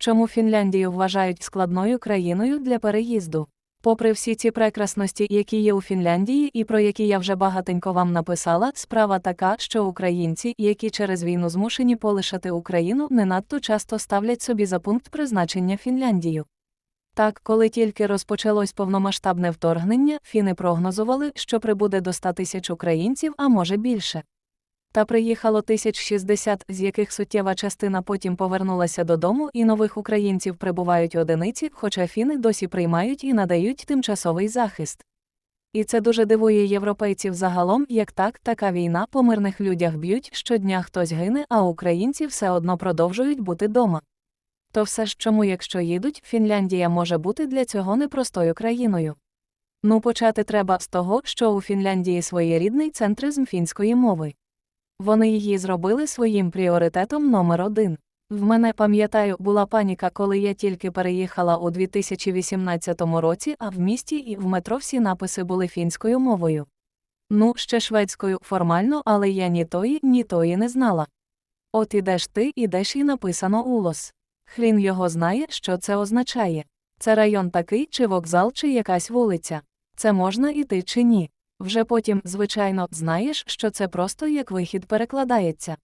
Чому Фінляндію вважають складною країною для переїзду? Попри всі ці прекрасності, які є у Фінляндії і про які я вже багатенько вам написала, справа така, що українці, які через війну змушені полишати Україну, не надто часто ставлять собі за пункт призначення Фінляндію. Так, коли тільки розпочалось повномасштабне вторгнення, фіни прогнозували, що прибуде до 100 тисяч українців, а може більше. Та приїхало 1060, з яких суттєва частина потім повернулася додому, і нових українців прибувають одиниці, хоча фіни досі приймають і надають тимчасовий захист. І це дуже дивує європейців загалом, як так, така війна по мирних людях б'ють, щодня хтось гине, а українці все одно продовжують бути дома. То все ж чому, якщо їдуть, Фінляндія може бути для цього непростою країною. Ну, почати треба з того, що у Фінляндії своєрідний центризм фінської мови. Вони її зробили своїм пріоритетом номер один. В мене, пам'ятаю, була паніка, коли я тільки переїхала у 2018 році, а в місті і в метро всі написи були фінською мовою. Ну, ще шведською формально, але я ні тої, ні тої не знала. От ідеш ти, ідеш і написано улос. Хрін його знає, що це означає. Це район такий, чи вокзал, чи якась вулиця. Це можна іти чи ні. Вже потім, звичайно, знаєш, що це просто як вихід перекладається.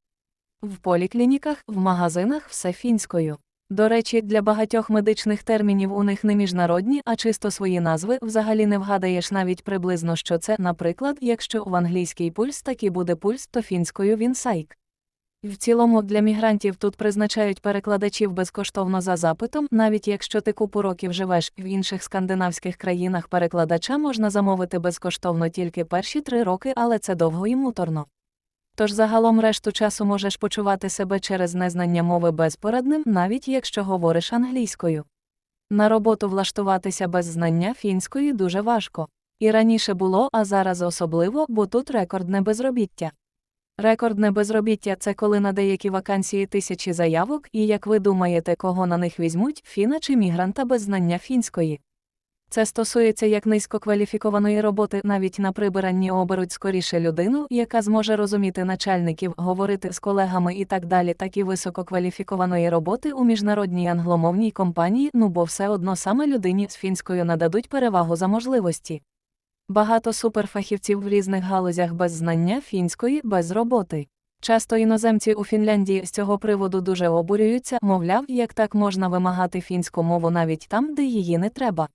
В поліклініках, в магазинах все фінською. До речі, для багатьох медичних термінів у них не міжнародні, а чисто свої назви взагалі не вгадаєш навіть приблизно, що це, наприклад, якщо в англійський пульс таки буде пульс, то фінською він сайк. В цілому для мігрантів тут призначають перекладачів безкоштовно за запитом, навіть якщо ти купу років живеш в інших скандинавських країнах, перекладача можна замовити безкоштовно тільки перші три роки, але це довго і муторно. Тож загалом решту часу можеш почувати себе через незнання мови безпорадним, навіть якщо говориш англійською. На роботу влаштуватися без знання фінської дуже важко. І раніше було, а зараз особливо, бо тут рекордне безробіття. Рекордне безробіття це коли на деякі вакансії тисячі заявок, і як ви думаєте, кого на них візьмуть, фіна чи мігранта без знання фінської. Це стосується як низькокваліфікованої роботи, навіть на прибиранні оберуть скоріше людину, яка зможе розуміти начальників, говорити з колегами і так далі, так і висококваліфікованої роботи у міжнародній англомовній компанії, ну бо все одно саме людині з фінською нададуть перевагу за можливості. Багато суперфахівців в різних галузях без знання фінської, без роботи. Часто іноземці у Фінляндії з цього приводу дуже обурюються, мовляв, як так можна вимагати фінську мову навіть там, де її не треба.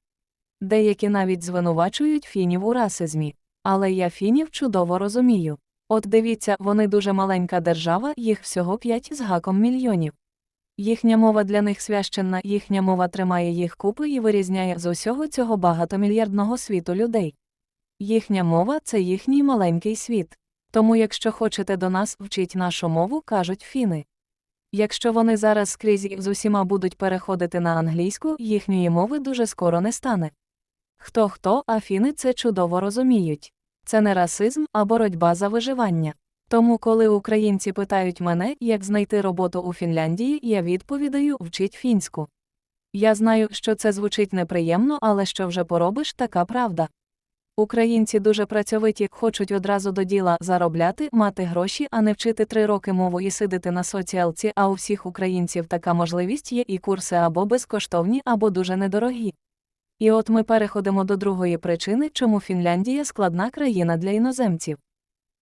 Деякі навіть звинувачують фінів у расизмі. Але я фінів чудово розумію. От дивіться, вони дуже маленька держава, їх всього 5 з гаком мільйонів. Їхня мова для них священна, їхня мова тримає їх купи і вирізняє з усього цього багатомільярдного світу людей. Їхня мова це їхній маленький світ. Тому, якщо хочете до нас вчить нашу мову, кажуть фіни. Якщо вони зараз скрізь з усіма будуть переходити на англійську, їхньої мови дуже скоро не стане. Хто хто, а фіни це чудово розуміють. Це не расизм, а боротьба за виживання. Тому, коли українці питають мене, як знайти роботу у Фінляндії, я відповідаю вчить фінську. Я знаю, що це звучить неприємно, але що вже поробиш, така правда. Українці дуже працьовиті, хочуть одразу до діла заробляти, мати гроші, а не вчити три роки мову і сидити на соціалці. А у всіх українців така можливість є і курси або безкоштовні, або дуже недорогі. І от ми переходимо до другої причини, чому Фінляндія складна країна для іноземців.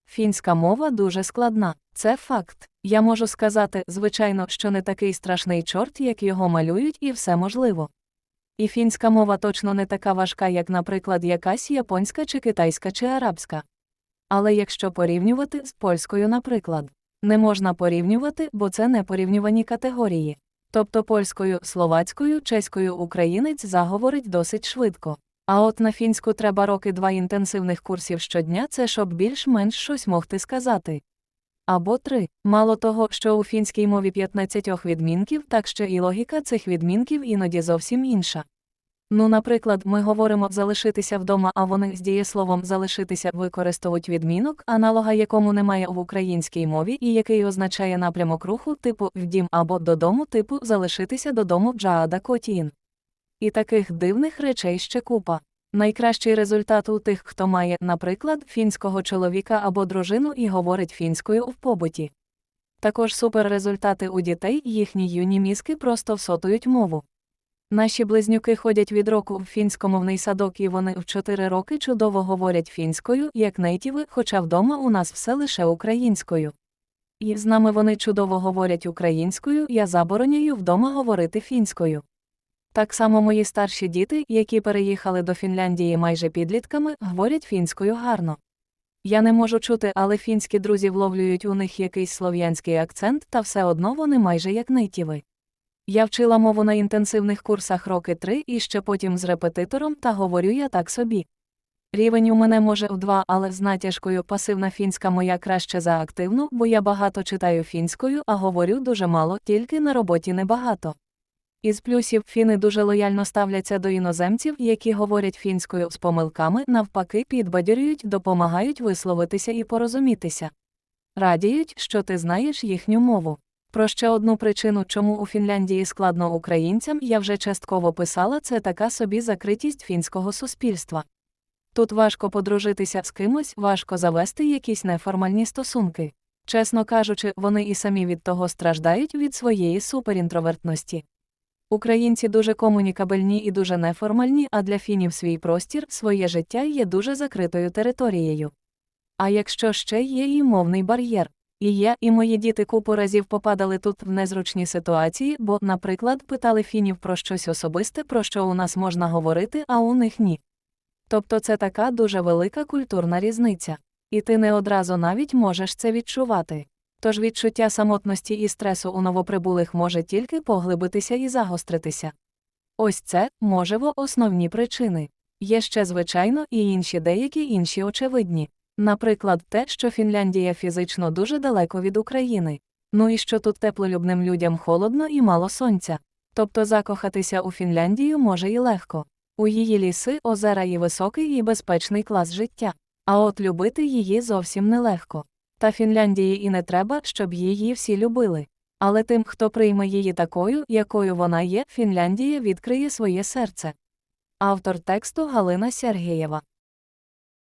Фінська мова дуже складна, це факт. Я можу сказати, звичайно, що не такий страшний чорт, як його малюють, і все можливо. І фінська мова точно не така важка, як, наприклад, якась японська чи китайська чи арабська. Але якщо порівнювати з польською, наприклад, не можна порівнювати, бо це не порівнювані категорії. Тобто польською, словацькою, чеською українець заговорить досить швидко. А от на фінську треба роки два інтенсивних курсів щодня, це щоб більш-менш щось могти сказати. Або три. Мало того, що у фінській мові 15 відмінків, так ще і логіка цих відмінків іноді зовсім інша. Ну, наприклад, ми говоримо залишитися вдома, а вони з дієсловом залишитися використовують відмінок, аналога якому немає в українській мові, і який означає напрямок руху типу вдім або додому, типу залишитися додому Джаада Котін. І таких дивних речей ще купа. Найкращий результат у тих, хто має, наприклад, фінського чоловіка або дружину і говорить фінською в побуті. Також суперрезультати у дітей, їхні юні мізки просто всотують мову. Наші близнюки ходять від року в фінськомовний садок, і вони в 4 роки чудово говорять фінською, як нейтіви, хоча вдома у нас все лише українською. І з нами вони чудово говорять українською, я забороняю вдома говорити фінською. Так само мої старші діти, які переїхали до Фінляндії майже підлітками, говорять фінською гарно. Я не можу чути, але фінські друзі вловлюють у них якийсь слов'янський акцент, та все одно вони майже як нейтіви. Я вчила мову на інтенсивних курсах роки три і ще потім з репетитором, та говорю я так собі. Рівень у мене може в два, але з натяжкою пасивна фінська моя краще за активну, бо я багато читаю фінською, а говорю дуже мало, тільки на роботі небагато. Із плюсів фіни дуже лояльно ставляться до іноземців, які говорять фінською з помилками, навпаки, підбадьорюють, допомагають висловитися і порозумітися. Радіють, що ти знаєш їхню мову. Про ще одну причину, чому у Фінляндії складно українцям, я вже частково писала, це така собі закритість фінського суспільства. Тут важко подружитися з кимось, важко завести якісь неформальні стосунки. Чесно кажучи, вони і самі від того страждають від своєї суперінтровертності. Українці дуже комунікабельні і дуже неформальні, а для фінів свій простір, своє життя є дуже закритою територією. А якщо ще є і мовний бар'єр. І я, і мої діти купу разів попадали тут в незручні ситуації, бо, наприклад, питали фінів про щось особисте, про що у нас можна говорити, а у них ні. Тобто це така дуже велика культурна різниця. І ти не одразу навіть можеш це відчувати. Тож відчуття самотності і стресу у новоприбулих може тільки поглибитися і загостритися. Ось це, можливо, основні причини. Є ще, звичайно, і інші деякі інші очевидні. Наприклад, те, що Фінляндія фізично дуже далеко від України. Ну і що тут теплолюбним людям холодно і мало сонця. Тобто закохатися у Фінляндію може і легко. У її ліси, озера і високий і безпечний клас життя. А от любити її зовсім нелегко. Та Фінляндії і не треба, щоб її всі любили. Але тим, хто прийме її такою, якою вона є, Фінляндія відкриє своє серце. Автор тексту Галина Сергієва.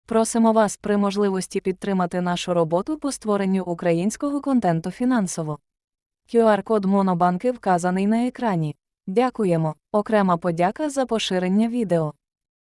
Просимо вас при можливості підтримати нашу роботу по створенню українського контенту фінансово. QR-код Монобанки вказаний на екрані. Дякуємо. Окрема подяка за поширення відео.